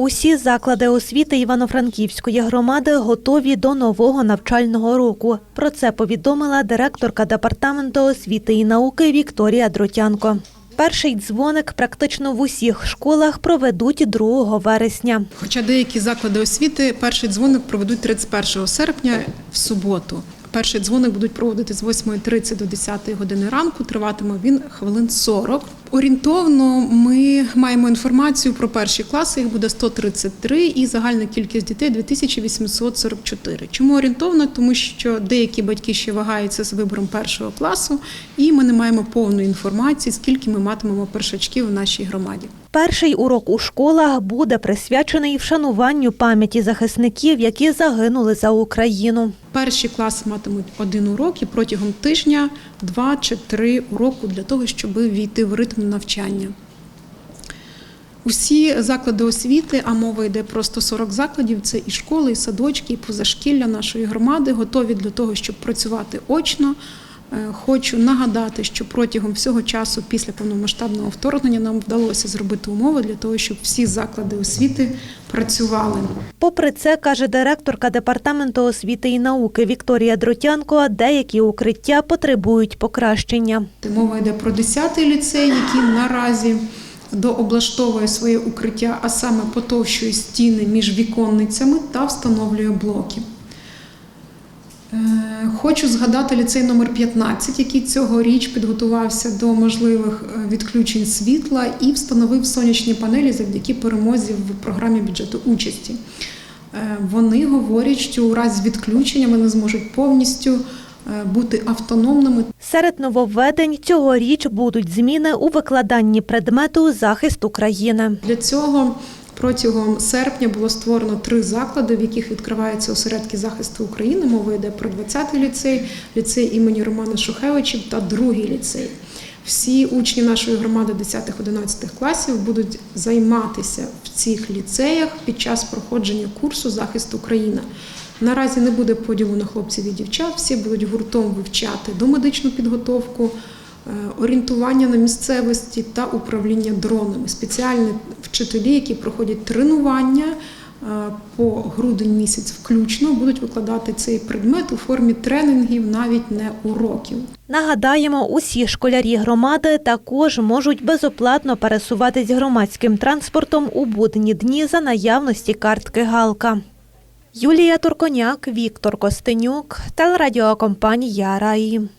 Усі заклади освіти Івано-Франківської громади готові до нового навчального року. Про це повідомила директорка департаменту освіти і науки Вікторія Дротянко. Перший дзвоник практично в усіх школах проведуть 2 вересня. Хоча деякі заклади освіти перший дзвоник проведуть 31 серпня в суботу. Перший дзвоник будуть проводити з 8.30 до 10 години ранку. Триватиме він хвилин 40. Орієнтовно ми маємо інформацію про перші класи. Їх буде 133 і загальна кількість дітей 2844. Чому орієнтовно? Тому що деякі батьки ще вагаються з вибором першого класу, і ми не маємо повної інформації, скільки ми матимемо першачків в нашій громаді. Перший урок у школах буде присвячений вшануванню пам'яті захисників, які загинули за Україну. Перші класи матимуть один урок і протягом тижня два чи три уроку для того, щоб війти в ритм навчання. Усі заклади освіти, а мова йде про 140 закладів, це і школи, і садочки, і позашкілля нашої громади, готові для того, щоб працювати очно. Е, Хочу нагадати, що протягом всього часу після повномасштабного вторгнення нам вдалося зробити умови для того, щоб всі заклади освіти працювали. Попри це, каже директорка департаменту освіти і науки Вікторія Дротянко, деякі укриття потребують покращення. Мова йде про 10-й ліцей, який наразі дооблаштовує своє укриття, а саме потовщує стіни між віконницями та встановлює блоки. Е, Хочу згадати ліцей номер 15, який цьогоріч підготувався до можливих е, відключень світла і встановив сонячні панелі завдяки перемозі в програмі бюджету участі. Е, Вони говорять, що у разі відключення вони зможуть повністю бути автономними Серед нововведень цьогоріч будуть зміни у викладанні предмету захист України. Для цього протягом серпня було створено три заклади, в яких відкриваються осередки захисту України. Мова йде про 20-й ліцей, ліцей імені Романа Шухевичів та другий ліцей. Всі учні нашої громади 10-11 класів будуть займатися в цих ліцеях під час проходження курсу захист України. Наразі не буде поділу на хлопців і дівчат. Всі будуть гуртом вивчати домедичну підготовку, орієнтування на місцевості та управління дронами. Спеціальні вчителі, які проходять тренування е, по грудень місяць включно, будуть викладати цей предмет у формі тренінгів, навіть не уроків. Нагадаємо, усі школярі громади також можуть безоплатно пересуватись громадським транспортом у будні дні за наявності картки Галка. Юлія Турконяк, Віктор Костенюк, телерадіокомпанія Раї.